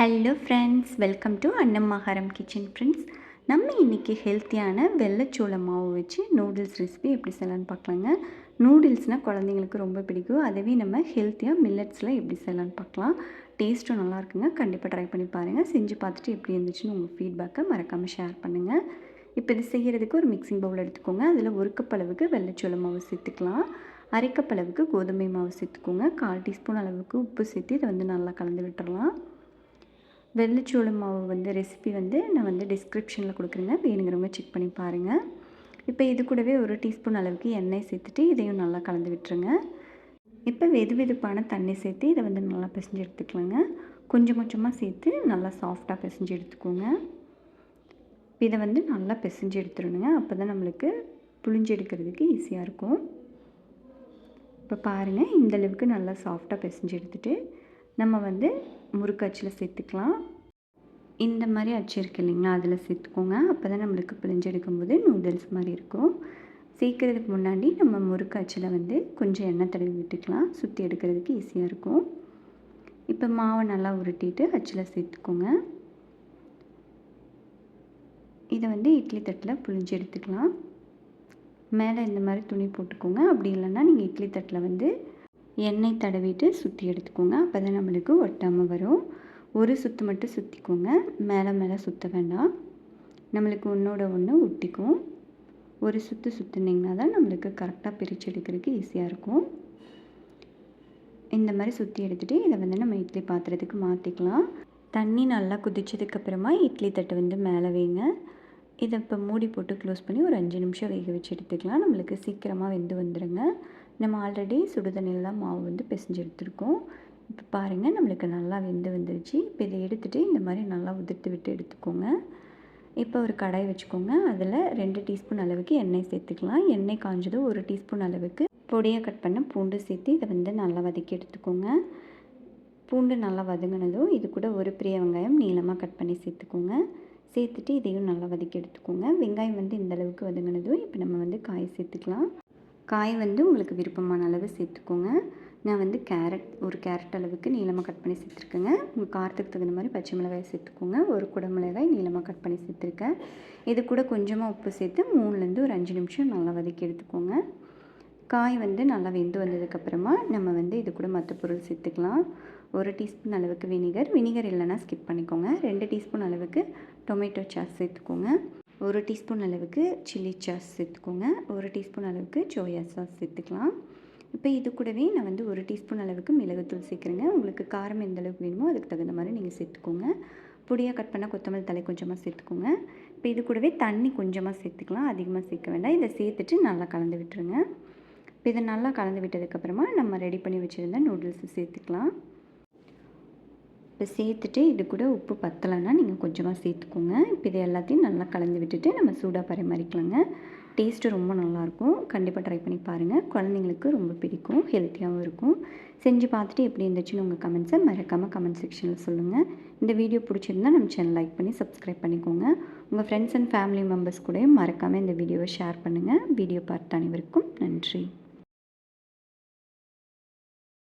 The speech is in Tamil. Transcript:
ஹலோ ஃப்ரெண்ட்ஸ் வெல்கம் டு அன்னம்மாகாரம் கிச்சன் ஃப்ரெண்ட்ஸ் நம்ம இன்றைக்கி ஹெல்த்தியான வெள்ளைச்சோள மாவு வச்சு நூடுல்ஸ் ரெசிபி எப்படி செய்யலான்னு பார்க்கலாங்க. நூடுல்ஸ்னால் குழந்தைங்களுக்கு ரொம்ப பிடிக்கும். அதுவே நம்ம ஹெல்த்தியாக மில்லட்ஸில் எப்படி செய்யலான்னு பார்க்கலாம். டேஸ்ட்டும் நல்லா இருக்குங்க. கண்டிப்பாக ட்ரை பண்ணி பாருங்கள் செஞ்சு பார்த்துட்டு எப்படி இருந்துச்சுன்னு உங்கள் ஃபீட்பேக்கை மறக்காமல் ஷேர் பண்ணுங்கள் இப்போ இது செய்கிறதுக்கு ஒரு மிக்சிங் பவுல் எடுத்துக்கோங்க. அதில் ஒரு கப் அளவுக்கு வெள்ளைச்சோள மாவு சேர்த்துக்கலாம். அரைக்கப்பளவுக்கு கோதுமை மாவு சேர்த்துக்கோங்க. கால் டீஸ்பூன் அளவுக்கு உப்பு சேர்த்து இதை வந்து நல்லா கலந்து விட்டுறலாம். வெள்ளைச்சோள மாவு வந்து ரெசிபி வந்து நான் வந்து டிஸ்கிரிப்ஷனில் கொடுக்குறேங்க. வேணுங்கிறவங்க செக் பண்ணி பாருங்கள் இப்போ இது கூடவே ஒரு டீஸ்பூன் அளவுக்கு எண்ணெய் சேர்த்துட்டு இதையும் நல்லா கலந்து விட்டுருங்க. இப்போ வெது வெதுப்பான தண்ணி சேர்த்து இதை வந்து நல்லா பிசைஞ்சு எடுத்துக்கலாங்க. கொஞ்சம் கொஞ்சமாக சேர்த்து நல்லா சாஃப்டாக பிசைஞ்சு எடுத்துக்கோங்க. இதை வந்து நல்லா பிசைஞ்சு எடுத்துடணுங்க. அப்போ தான் நம்மளுக்கு புளிஞ்சு எடுக்கிறதுக்கு ஈஸியாக இருக்கும். இப்போ பாருங்கள் இந்தளவுக்கு நல்லா சாஃப்டாக பிசைஞ்சு எடுத்துகிட்டு நம்ம வந்து முறுக்கு அச்சில் சேர்த்துக்கலாம். இந்த மாதிரி அச்சு இருக்கு இல்லைங்களா அதில் சேர்த்துக்கோங்க. அப்போ தான் நம்மளுக்கு பிழிஞ்சு எடுக்கும்போது நூடுல்ஸ் மாதிரி இருக்கும். சேர்க்குறதுக்கு முன்னாடி நம்ம முறுக்கு அச்சில் வந்து கொஞ்சம் எண்ணெய் தடவி விட்டுக்கலாம். சுற்றி எடுக்கிறதுக்கு ஈஸியாக இருக்கும். இப்போ மாவை நல்லா உருட்டிட்டு அச்சில் சேர்த்துக்கோங்க. இதை வந்து இட்லி தட்டில் புழிஞ்சு எடுத்துக்கலாம். மேலே இந்த மாதிரி துணி போட்டுக்கோங்க. அப்படி இல்லைன்னா நீங்கள் இட்லி தட்டில் வந்து எண்ணெய் தடவிட்டு சுற்றி எடுத்துக்கோங்க. அப்போ தான் நம்மளுக்கு ஒட்டாமல் வரும். ஒரு சுற்று மட்டும் சுற்றிக்கோங்க மேலே மேலே சுற்ற வேண்டாம். நம்மளுக்கு ஒன்றோட ஒன்று ஒட்டிக்கும். ஒரு சுற்று சுற்றுனீங்கன்னா தான் நம்மளுக்கு கரெக்டாக பிரித்து எடுக்கிறதுக்கு ஈஸியாக இருக்கும். இந்த மாதிரி சுற்றி எடுத்துகிட்டு இதை வந்து நம்ம இட்லி பாத்திரத்துக்கு மாற்றிக்கலாம் தண்ணி நல்லா குதிச்சதுக்கப்புறமா இட்லி தட்டு வந்து மேலே வைங்க. இதை இப்போ மூடி போட்டு க்ளோஸ் பண்ணி ஒரு அஞ்சு நிமிஷம் வேக வச்சு எடுத்துக்கலாம். நம்மளுக்கு சீக்கிரமாக வெந்து வந்துடுங்க நம்ம ஆல்ரெடி சுடுதண்ணியில் தான் மாவு வந்து பிசைஞ்சு எடுத்துருக்கோம். இப்போ பாருங்கள் நம்மளுக்கு நல்லா வெந்து வந்துருச்சு. இப்போ இதை எடுத்துகிட்டு இந்த மாதிரி நல்லா உதிர்த்து விட்டு எடுத்துக்கோங்க. இப்போ ஒரு கடாய் வச்சுக்கோங்க. அதில் ரெண்டு டீஸ்பூன் அளவுக்கு எண்ணெய் சேர்த்துக்கலாம். எண்ணெய் காஞ்சதும் ஒரு டீஸ்பூன் அளவுக்கு பொடியாக கட் பண்ண பூண்டு சேர்த்து இதை வந்து நல்லா வதக்கி எடுத்துக்கோங்க. பூண்டு நல்லா வதங்கினதும் இது கூட ஒரு பெரிய வெங்காயம் நீளமாக கட் பண்ணி சேர்த்துக்கோங்க. சேர்த்துட்டு இதையும் நல்லா வதக்கி எடுத்துக்கோங்க. வெங்காயம் வந்து இந்த அளவுக்கு வதங்கினதும் இப்போ நம்ம வந்து காய் சேர்த்துக்கலாம். காய் வந்து உங்களுக்கு விருப்பமான அளவு சேர்த்துக்கோங்க. நான் வந்து கேரட் ஒரு கேரட் அளவுக்கு நீளமாக கட் பண்ணி சேர்த்துருக்கேங்க. உங்கள் காரத்துக்கு தகுந்த மாதிரி பச்சை மிளகாய் சேர்த்துக்கோங்க. ஒரு குடமிளகாய் நீளமாக கட் பண்ணி சேர்த்துருக்கேன். இது கூட கொஞ்சமாக உப்பு சேர்த்து மூணுலேருந்து ஒரு அஞ்சு நிமிஷம் நல்லா வதக்கி எடுத்துக்கோங்க. காய் வந்து நல்லா வெந்து வந்ததுக்கப்புறமா நம்ம வந்து இது கூட மற்ற பொருள் சேர்த்துக்கலாம். ஒரு டீஸ்பூன் அளவுக்கு வினிகர். வினிகர் இல்லைன்னா ஸ்கிப் பண்ணிக்கோங்க. ரெண்டு டீஸ்பூன் அளவுக்கு டொமேட்டோ சாஸ் சேர்த்துக்கோங்க. ஒரு டீஸ்பூன் அளவுக்கு சில்லி சாஸ் சேர்த்துக்கோங்க. ஒரு டீஸ்பூன் அளவுக்கு சோயா சாஸ் சேர்த்துக்கலாம். இப்போ இது கூடவே நான் வந்து ஒரு டீஸ்பூன் அளவுக்கு மிளகுத்தூள் சேர்க்குறேங்க. உங்களுக்கு காரம் எந்த அளவுக்கு வேணுமோ அதுக்கு தகுந்த மாதிரி நீங்கள் சேர்த்துக்கோங்க. பொடியாக கட் பண்ணால் கொத்தமல்லி தலை கொஞ்சமாக சேர்த்துக்கோங்க. இப்போ இது கூடவே தண்ணி கொஞ்சமாக சேர்த்துக்கலாம். அதிகமாக சேர்க்க வேண்டாம். இதை சேர்த்துட்டு நல்லா கலந்து விட்டுருங்க. இப்போ இதை நல்லா கலந்து விட்டதுக்கப்புறமா நம்ம ரெடி பண்ணி வச்சுருந்த நூடுல்ஸை சேர்த்துக்கலாம். இப்போ சேர்த்துட்டு இது கூட உப்பு பத்தலைன்னா நீங்கள் கொஞ்சமாக சேர்த்துக்கோங்க. இப்போ இது எல்லாத்தையும் நல்லா கலந்து விட்டுட்டு நம்ம சூடாக பரிமாறிக்கலாங்க. டேஸ்ட்டு ரொம்ப நல்லாயிருக்கும். கண்டிப்பாக ட்ரை பண்ணி பாருங்கள் குழந்தைங்களுக்கு ரொம்ப பிடிக்கும். ஹெல்த்தியாகவும் இருக்கும். செஞ்சு பார்த்துட்டு எப்படி இருந்துச்சுன்னு உங்கள் கமெண்ட்ஸை மறக்காமல் கமெண்ட் செக்ஷனில் சொல்லுங்கள் இந்த வீடியோ பிடிச்சிருந்தா நம்ம சேனல் லைக் பண்ணி சப்ஸ்கிரைப் பண்ணிக்கோங்க. உங்கள் ஃப்ரெண்ட்ஸ் அண்ட் ஃபேமிலி மெம்பர்ஸ் கூடயும் மறக்காமல் இந்த வீடியோவை ஷேர் பண்ணுங்கள் வீடியோ பார்த்த அனைவருக்கும் நன்றி.